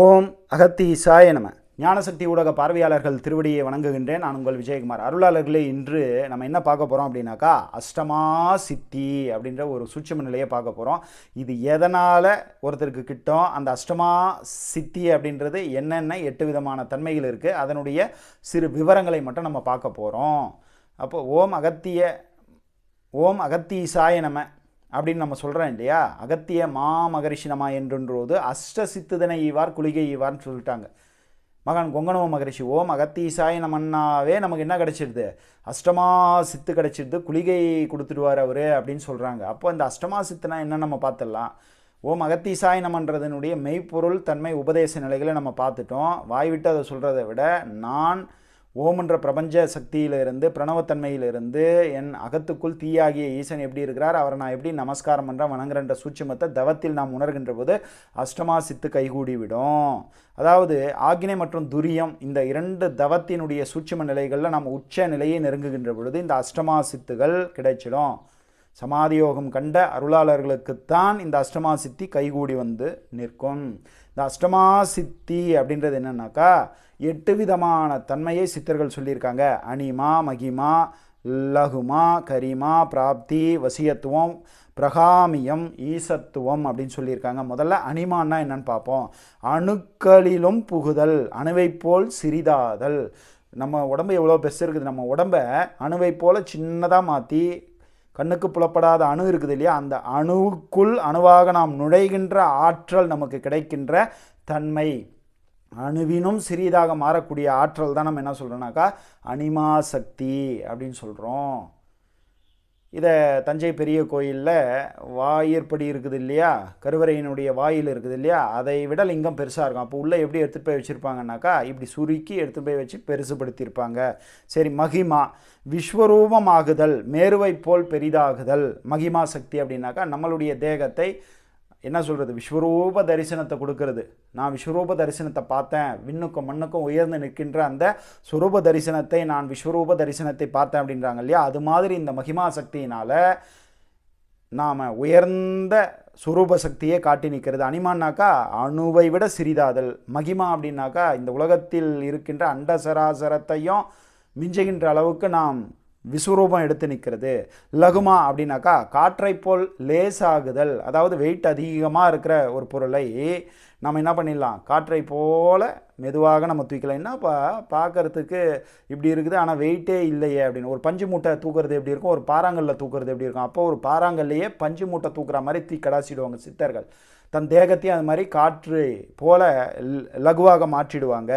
ஓம் அகத்தி சாய நம. ஞானசக்தி ஊடக பார்வையாளர்கள் திருவடியை வணங்குகின்றேன். நான் உங்கள் விஜயகுமார். அருளாளர்களே இன்று நம்ம என்ன பார்க்க போகிறோம் அப்படின்னாக்கா அஷ்டமா சித்தி அப்படின்ற ஒரு சூட்சம நிலையை பார்க்க போகிறோம் இது எதனால் ஒருத்தருக்கு கிட்டோம்? அந்த அஷ்டமா சித்தி அப்படின்றது என்னென்ன எட்டு விதமான தன்மைகள் இருக்குது அதனுடைய சிறு விவரங்களை மட்டும் நம்ம பார்க்க போகிறோம் அப்போ ஓம் அகத்திய ஓம் அகத்தீசாய நம அப்படின்னு நம்ம சொல்கிறோம் இல்லையா? அகத்திய மா நம என்றுன்றது அஷ்ட சித்துதனை ஈவார் குளிகை ஈவார்னு சொல்லிட்டாங்க. மகான் கொங்கணவ மகரிஷி ஓம் அகத்தீசாய நமன்னாவே நமக்கு என்ன கிடைச்சிருது? அஷ்டமா சித்து கிடைச்சிருது குளிகை கொடுத்துடுவார் அவர் அப்படின்னு சொல்கிறாங்க அப்போ இந்த அஷ்டமா சித்துனா என்ன நம்ம பார்த்துடலாம்? ஓம் அகத்தீசாய நமன்றதனுடைய மெய்ப்பொருள் தன்மை உபதேச நிலைகளை நம்ம பார்த்துட்டோம். வாய் விட்டு அதை சொல்கிறத விட நான் ஓம்ன்ற பிரபஞ்ச சக்தியிலிருந்து பிரணவத்தன்மையிலிருந்து என் அகத்துக்குள் தீயாகிய ஈசன் எப்படி இருக்கிறார் அவரை நான் எப்படி நமஸ்காரம் பண்ணுறேன் வணங்குறன்ற சூட்சுமத்தை தவத்தில் நாம் உணர்கின்ற போது அஷ்டமா சித்து கைகூடிவிடும். அதாவது ஆக்னே மற்றும் துரியம் இந்த இரண்டு தவத்தினுடைய சூட்சும நிலைகளில் நாம் உச்ச நிலையை நெருங்குகின்ற பொழுது இந்த அஷ்டமா சித்துகள் கிடைச்சிடும். சமாதியோகம் கண்ட அருளாளர்களுக்குத்தான் இந்த அஷ்டமா சித்தி கைகூடி வந்து நிற்கும். இந்த அஷ்டமா சித்தி அப்படின்றது என்னன்னாக்கா எட்டு விதமான தன்மையை சித்தர்கள் சொல்லியிருக்காங்க. அனிமா மகிமா லகுமா கரிமா பிராப்தி வசியத்துவம் பிரகாமியம் ஈசத்துவம் அப்படின்னு சொல்லியிருக்காங்க. முதல்ல அனிமான்னா என்னன்னு பார்ப்போம். அணுக்களிலும் புகுதல் அணுவை போல் சிறிதாதல். நம்ம உடம்பு எவ்வளோ பெருசு இருக்குது. நம்ம உடம்பை அணுவை போல் சின்னதாக மாற்றி கண்ணுக்கு புலப்படாத அணு இருக்குது இல்லையா? அந்த அணுவுக்குள் அணுவாக நாம் நுழைகின்ற ஆற்றல் நமக்கு கிடைக்கின்ற தன்மை. அணுவினும் சிறியதாக மாறக்கூடிய ஆற்றல் தான் நம்ம என்ன சொல்கிறோம்னாக்கா அனிமா சக்தி அப்படின்னு சொல்கிறோம் இதை தஞ்சை பெரிய கோயிலில் வாயிற்படி இருக்குது இல்லையா? கருவறையினுடைய வாயில் இருக்குது இல்லையா? அதை விட லிங்கம் பெருசாக இருக்கும். அப்போ உள்ளே எப்படி எடுத்துகிட்டு போய் வச்சுருப்பாங்கனாக்கா இப்படி சுருக்கி எடுத்து போய் வச்சு பெருசுபடுத்தியிருப்பாங்க. சரி மகிமா. விஸ்வரூபமாகுதல் மேருவை போல் பெரிதாகுதல் மகிமா சக்தி அப்படின்னாக்கா நம்மளுடைய தேகத்தை என்ன சொல்கிறது விஸ்வரூப தரிசனத்தை கொடுக்கறது. நான் விஸ்வரூப தரிசனத்தை பார்த்தேன். விண்ணுக்கும் மண்ணுக்கும் உயர்ந்து நிற்கின்ற அந்த சுரூப தரிசனத்தை நான் விஸ்வரூப தரிசனத்தை பார்த்தேன் அப்படின்றாங்க இல்லையா? அது மாதிரி இந்த மகிமா சக்தியினால் நாம் உயர்ந்த சுரூப சக்தியை காட்டி நிற்கிறது. அனிமான்னாக்கா அணுவை விட சிறிதாதல். மகிமா அப்படின்னாக்கா இந்த உலகத்தில் இருக்கின்ற அண்ட சராசரத்தையும் மிஞ்சுகின்ற அளவுக்கு நாம் விஸ்வரூபம் எடுத்து நிற்கிறது லகுமா அப்படின்னாக்கா காற்றை போல் லேசாகுதல் அதாவது வெயிட் அதிகமாக இருக்கிற ஒரு பொருளை நம்ம என்ன பண்ணிடலாம்? காற்றை போல் மெதுவாக நம்ம தூக்கலாம் என்னப்பா பார்க்கறதுக்கு இப்படி இருக்குது ஆனால் வெயிட்டே இல்லையே அப்படின்னு. ஒரு பஞ்சு மூட்டை தூக்குறது எப்படி இருக்கும்? ஒரு பாறாங்கல்ல தூக்குறது எப்படி இருக்கும்? அப்போ ஒரு பாறாங்கல்லையே பஞ்சு மூட்டை தூக்குற மாதிரி தூக்கி கடாசிடுவாங்க சித்தர்கள். தன் தேகத்தையும் அது மாதிரி காற்று போல லகுவாக மாற்றிடுவாங்க.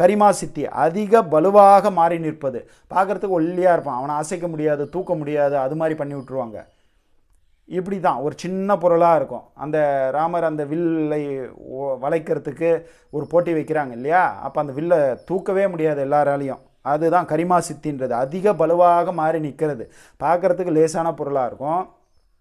கரிமா சித்தி அதிக பலுவாக மாறி நிற்பது. பார்க்குறதுக்கு ஒல்லியாக இருப்பான். அவனை அசைக்க முடியாது தூக்க முடியாது அது மாதிரி பண்ணி விட்ருவாங்க இப்படி தான் ஒரு சின்ன பொருளாக இருக்கும். அந்த ராமர் அந்த வில்லை வளைக்கிறதுக்கு ஒரு போட்டி வைக்கிறாங்க இல்லையா? அப்போ அந்த வில்லை தூக்கவே முடியாது எல்லாராலையும். அதுதான் கரிமா சித்தின்றது அதிக பலுவாக மாறி நிற்கிறது பார்க்குறதுக்கு லேசான பொருளாக இருக்கும்.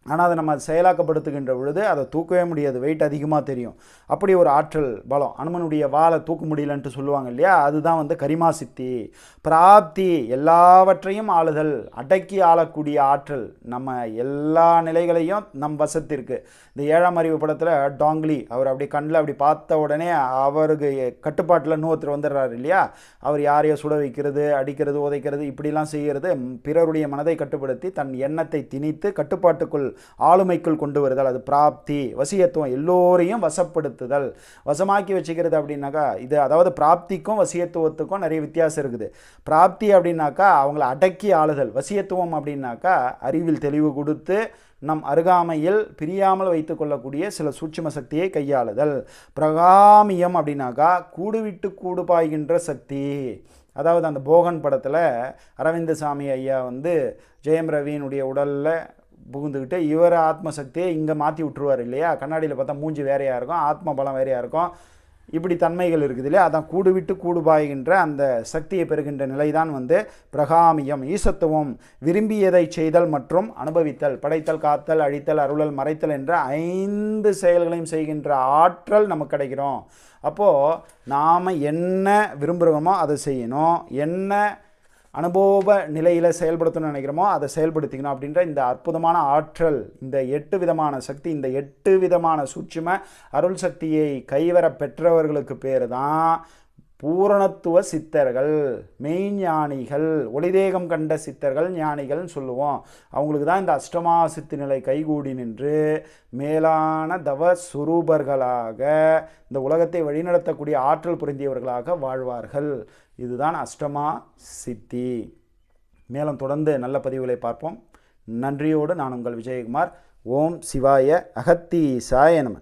ஆனால் அதை நம்ம செயலாக்கப்படுத்துகின்ற பொழுது அதை தூக்கவே முடியாது. வெயிட் அதிகமாக தெரியும். அப்படி ஒரு ஆற்றல் பலம். அனுமனுடைய வாழை தூக்க முடியலன்ட்டு சொல்லுவாங்க இல்லையா? அதுதான் வந்து கரிமா சித்தி. பிராப்தி எல்லாவற்றையும் ஆளுதல். அடக்கி ஆளக்கூடிய ஆற்றல். நம்ம எல்லா நிலைகளையும் நம் வசத்திற்கு. இந்த ஏழாம் அறிவு படத்தில் டாங்லி அவர் அப்படி கண்ணில் அப்படி பார்த்த உடனே அவருக்கு கட்டுப்பாட்டில் இன்னொருத்தர் வந்துடுறாரு இல்லையா? அவர் யாரையோ சுட வைக்கிறது அடிக்கிறது உதைக்கிறது இப்படிலாம் செய்கிறது. பிறருடைய மனதை கட்டுப்படுத்தி தன் எண்ணத்தை திணித்து கட்டுப்பாட்டுக்குள் ஆளுமைக்குள் கொண்டு வருதல் அது பிராப்தி வசியத்துவம் எல்லோரையும் வசப்படுத்துதல். வசமாக்கி வச்சுக்கிறது அப்படின்னாக்கா இது அதாவது பிராப்திக்கும் வசியத்துவத்துக்கும் நிறைய வித்தியாசம் இருக்குது. பிராப்தி அப்படின்னாக்கா அவங்கள அடக்கி ஆளுதல். வசியத்துவம் அப்படின்னாக்கா அறிவில் தெளிவு கொடுத்து நம் அருகாமையில் பிரியாமல் வைத்துக்கொள்ளக்கூடிய சில சூட்சும சக்தியை கையாளுதல். பிரகாமியம் அப்படின்னாக்கா கூடுவிட்டு கூடு பாய்கின்ற சக்தி. அதாவது அந்த போகன் படத்தில் அரவிந்த சாமி ஐயா வந்து ஜெயம் ரவியினுடைய உடலில் புகுந்துக்கிட்டு இவர் ஆத்மசக்தியை இங்கே மாற்றி விட்ருவார் இல்லையா? கண்ணாடியில் பார்த்தா மூஞ்சி வேறையாக இருக்கும் ஆத்ம பலம் வேறையாக இருக்கும். இப்படி தன்மைகள் இருக்குது இல்லையா? அதான் கூடு விட்டு கூடு பாய்கின்ற அந்த சக்தியை பெறுகின்ற நிலைதான் வந்து பிரகாமியம் ஈசத்துவம் விரும்பியதை செய்தல் மற்றும் அனுபவித்தல் படைத்தல் காத்தல் அழித்தல் அருளல் மறைத்தல் என்ற ஐந்து செயல்களையும் செய்கின்ற ஆற்றல் நமக்கு கிடைக்கிறோம். அப்போது நாம் என்ன விரும்புகிறோமோ அதை செய்யணும். என்ன அனுபவ நிலையில் செயல்படுத்தணும்னு நினைக்கிறோமோ அதை செயல்படுத்திக்கணும் அப்படின்ற இந்த அற்புதமான ஆற்றல் இந்த எட்டு விதமான சக்தி இந்த எட்டு விதமான சூட்சும அருள் சக்தியை கைவர பெற்றவர்களுக்கு பேர் தான் பூரணத்துவ சித்தர்கள் மெய்ஞானிகள் ஒளிதேகம் கண்ட சித்தர்கள் ஞானிகள்னு சொல்லுவோம். அவங்களுக்கு தான் இந்த அஷ்டமா சித்து நிலை கைகூடி நின்று மேலான தவ சுரூபர்களாக இந்த உலகத்தை வழிநடத்தக்கூடிய ஆற்றல் புரிந்தியவர்களாக வாழ்வார்கள். இதுதான் அஷ்டமா சித்தி. மேலும் தொடர்ந்து நல்ல பதிவுகளை பார்ப்போம். நன்றியோடு நான் உங்கள் விஜயகுமார். ஓம் சிவாய அகத்தீசாய நம.